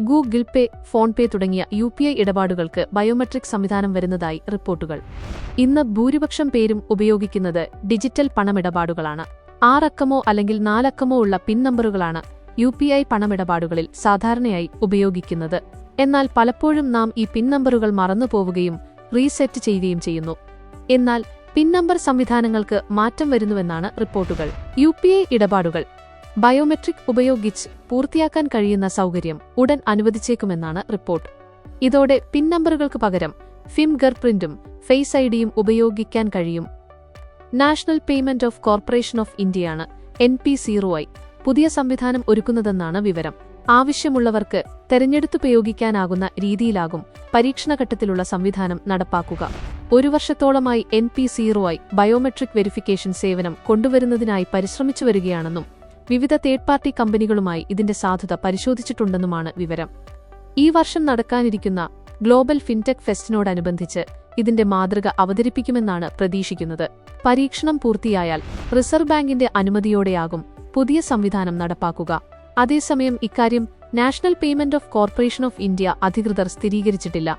Google പേ PhonePe തുടങ്ങിയ U P I ഇടപാടുകൾക്ക് biometric സംവിധാനം വരുന്നതായി റിപ്പോർട്ടുകൾ. ഇന്ന് ഭൂരിപക്ഷം പേരും ഉപയോഗിക്കുന്നത് ഡിജിറ്റൽ പണമിടപാടുകളാണ്. ആറക്കമോ അല്ലെങ്കിൽ നാലക്കമോ ഉള്ള പിൻ നമ്പറുകളാണ് യു പി ഐ പണമിടപാടുകളിൽ സാധാരണയായി ഉപയോഗിക്കുന്നത്. എന്നാൽ പലപ്പോഴും നാം ഈ പിൻ നമ്പറുകൾ മറന്നുപോവുകയും റീസെറ്റ് ചെയ്യുകയും ചെയ്യുന്നു. എന്നാൽ പിൻ നമ്പർ സംവിധാനങ്ങൾക്ക് മാറ്റം വരുന്നുവെന്നാണ് റിപ്പോർട്ടുകൾ. യു ഇടപാടുകൾ ബയോമെട്രിക് ഉപയോഗിച്ച് പൂർത്തിയാക്കാൻ കഴിയുന്ന സൗകര്യം ഉടൻ അനുവദിച്ചേക്കുമെന്നാണ് റിപ്പോർട്ട്. ഇതോടെ പിൻ നമ്പറുകൾക്ക് പകരം ഫിംഗർ പ്രിന്റും ഫേസ് ഐഡിയും ഉപയോഗിക്കാൻ കഴിയും. National Payment of Corporation of ഇന്ത്യയാണ് എൻ പി സീറോ ഐ പുതിയ സംവിധാനം ഒരുക്കുന്നതെന്നാണ് വിവരം. ആവശ്യമുള്ളവർക്ക് തെരഞ്ഞെടുത്തുപയോഗിക്കാനാകുന്ന രീതിയിലാകും പരീക്ഷണഘട്ടത്തിലുള്ള സംവിധാനം നടപ്പാക്കുക. ഒരു വർഷത്തോളമായി N P zero I biometric verification സേവനം കൊണ്ടുവരുന്നതിനായി പരിശ്രമിച്ചു വരികയാണെന്നും വിവിധ തേർഡ് പാർട്ടി കമ്പനികളുമായി ഇതിന്റെ സാധുത പരിശോധിച്ചിട്ടുണ്ടെന്നുമാണ് വിവരം. ഈ വർഷം നടക്കാനിരിക്കുന്ന ഗ്ലോബൽ ഫിൻടെക് ഫെസ്റ്റിനോടനുബന്ധിച്ച് ഇതിന്റെ മാതൃക അവതരിപ്പിക്കുമെന്നാണ് പ്രതീക്ഷിക്കുന്നത്. പരീക്ഷണം പൂർത്തിയായാൽ റിസർവ് ബാങ്കിന്റെ അനുമതിയോടെയാകും പുതിയ സംവിധാനം നടപ്പാക്കുക. അതേസമയം ഇക്കാര്യം National Payment of Corporation of India അധികൃതർ സ്ഥിരീകരിച്ചിട്ടില്ല.